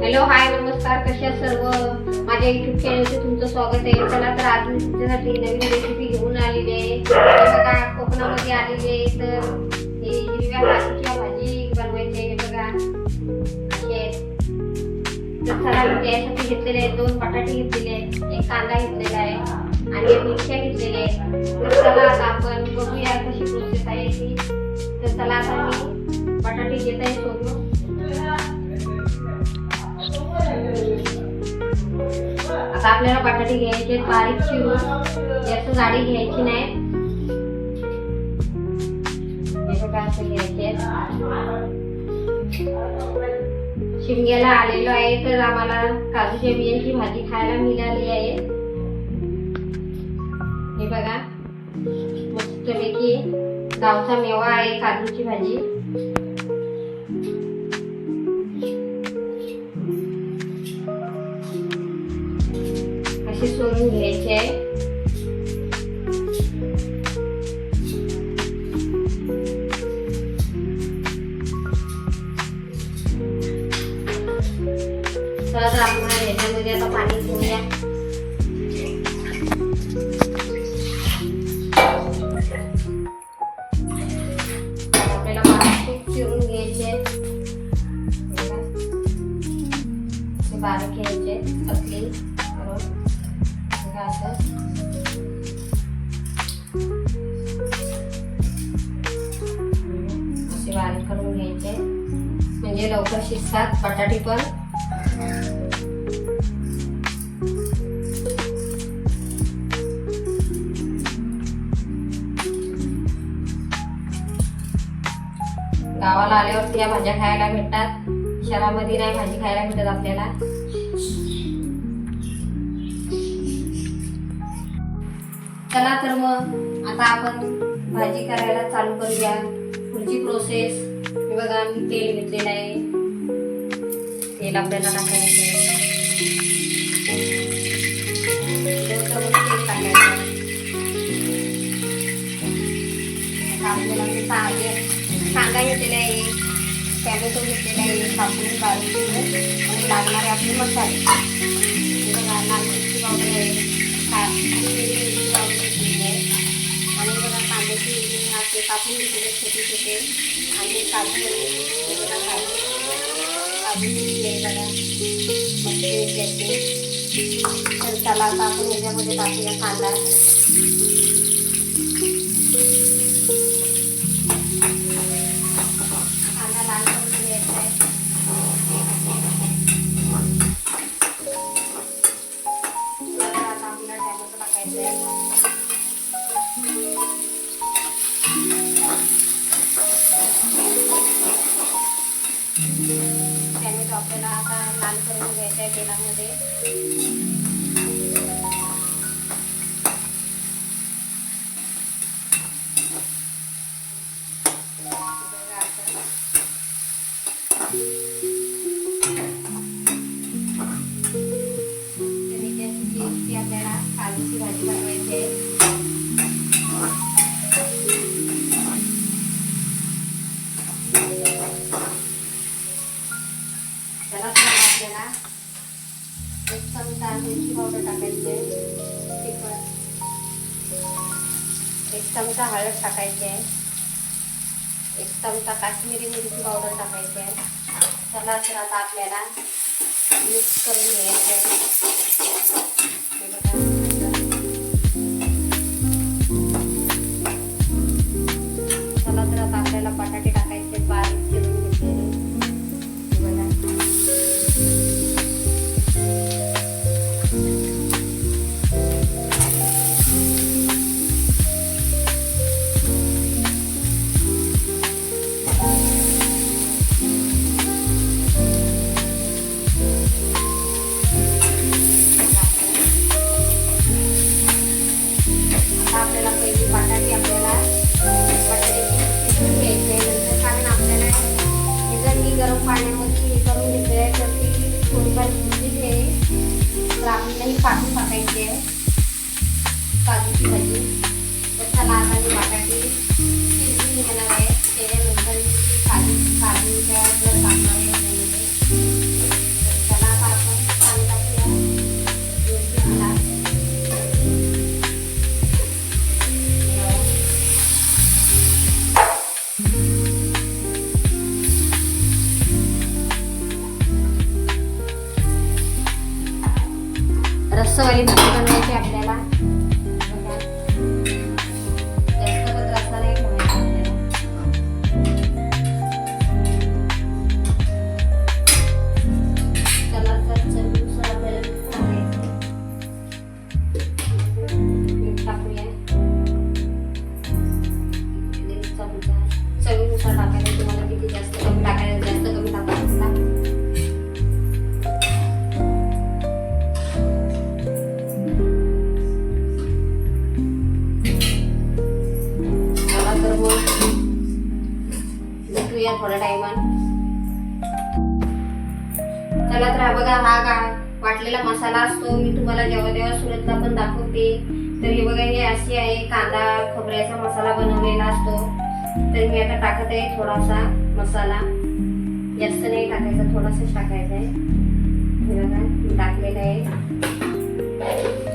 Hello hi नमस्कार कशा सर्व? माझ्या युट्यूब चॅनलचे तुमचं स्वागत आहे. चला तर आज मी तुमच्यासाठी नवीन रेसिपी घेऊन आलेली आहे. बघा कोकणामध्ये आलेली आहे. तर हे हिरव्या भाजीच्या भाजी बनवायची आहे. बघा. अशी तर चला मी त्यासाठी घेतलेले आहेत. दोन बटाटे घेतलेले आहेत. एक कांदा घेतलेला आहे. आणि एक मिरच्या घेतलेल्या आहेत. तर चला आता आपण बघूया कशी प्रोसेस आहे ती. तर चला आता मी बटाटे घेत आहे सोडून. आता आपल्याला बटाटे घ्यायचे आहेत बारीक चिरून. जास्त जाडी घ्यायची नाही. हे बघा घ्यायचे आहेत. शिमग्याला आलेलो आहे तर आम्हाला काजूच्या बियांची भाजी खायला मिळाली आहे. हे बघा मस्तपैकी गावचा मेवा आहे काजूची भाजी. असे सोडून असं. बारीक करून घ्यायचे. म्हणजे लवकर शिजतात बटाटे पण. गावाला आल्यावरती या भाज्या खायला भेटतात. शहरामध्ये नाही भाजी खायला भेटत आपल्याला. चला तर मग आता आपण भाजी करायला चालू करूया. पुढची प्रोसेस हे बघा मी तेल घेतलेलं आहे. तेल आपल्याला टाकायचं आहे. कांदा घेतलेला आहे टॅमॅटो घेतलेला आहे कापून काढून आणि लागणारे आपले मसाले. बघा लाल पावडर आहे. मी असे कापून घेतलेले छोटे छोटे आणि काजू हे बघा काजू काजू घेतली आहे बघा मस्त त्याचे तर त्याला आता लाल करून घ्यायचा आहे तेलामध्ये. एक चमचा हळद टाकायची आहे. एक चमचा काश्मीरी मिरची पावडर टाकायची आहे. चला तर आता आपल्याला मिक्स करून घ्यायचं आहे. ती आहे तर आपल्याला ही काढून टाकायची आहे काजूची भाजी तर चला आता मी बटाटे घेणार आहे मीठ टाकूया दीड चमचा. चवीनुसार टाकायचं तुम्हाला किती जास्त चला थोड्या टायमान चला तर हा बघा हा गा वाटलेला मसाला असतो. मी तुम्हाला जेव्हा जेव्हा सुरतला पण दाखवते. तर हे बघा हे अशी आहे कांदा खोबऱ्याचा मसाला बनवलेला असतो. तर मी आता टाकत आहे थोडासा मसाला. जास्त नाही टाकायचा थोडासाच टाकायचा आहे. हे बघा मी आहे.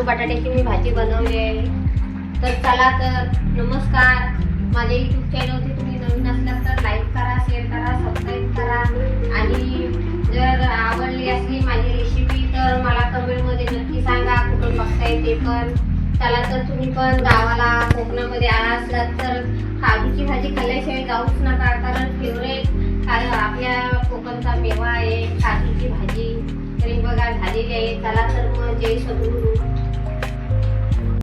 आलू बटाट्याची मी भाजी बनवली आहे. तर चला तर नमस्कार. माझ्या यूट्यूब चॅनलवरती तुम्ही नवीन असल्यास तर लाईक करा शेअर करा सबस्क्राईब करा. आणि जर आवडली असली माझी रेसिपी तर मला कमेंटमध्ये नक्की सांगा कुठून बघताय ते पण. चला तर तुम्ही पण गावाला कोकणामध्ये आला असलात तर काजूची भाजी खाल्ल्याशिवाय जाऊच नका कारण फेवरेट कारण आपल्या कोकणचा मेवा आहे काजूची भाजी. तरी बघा झालेली आहे. चला तर मग जय सगळं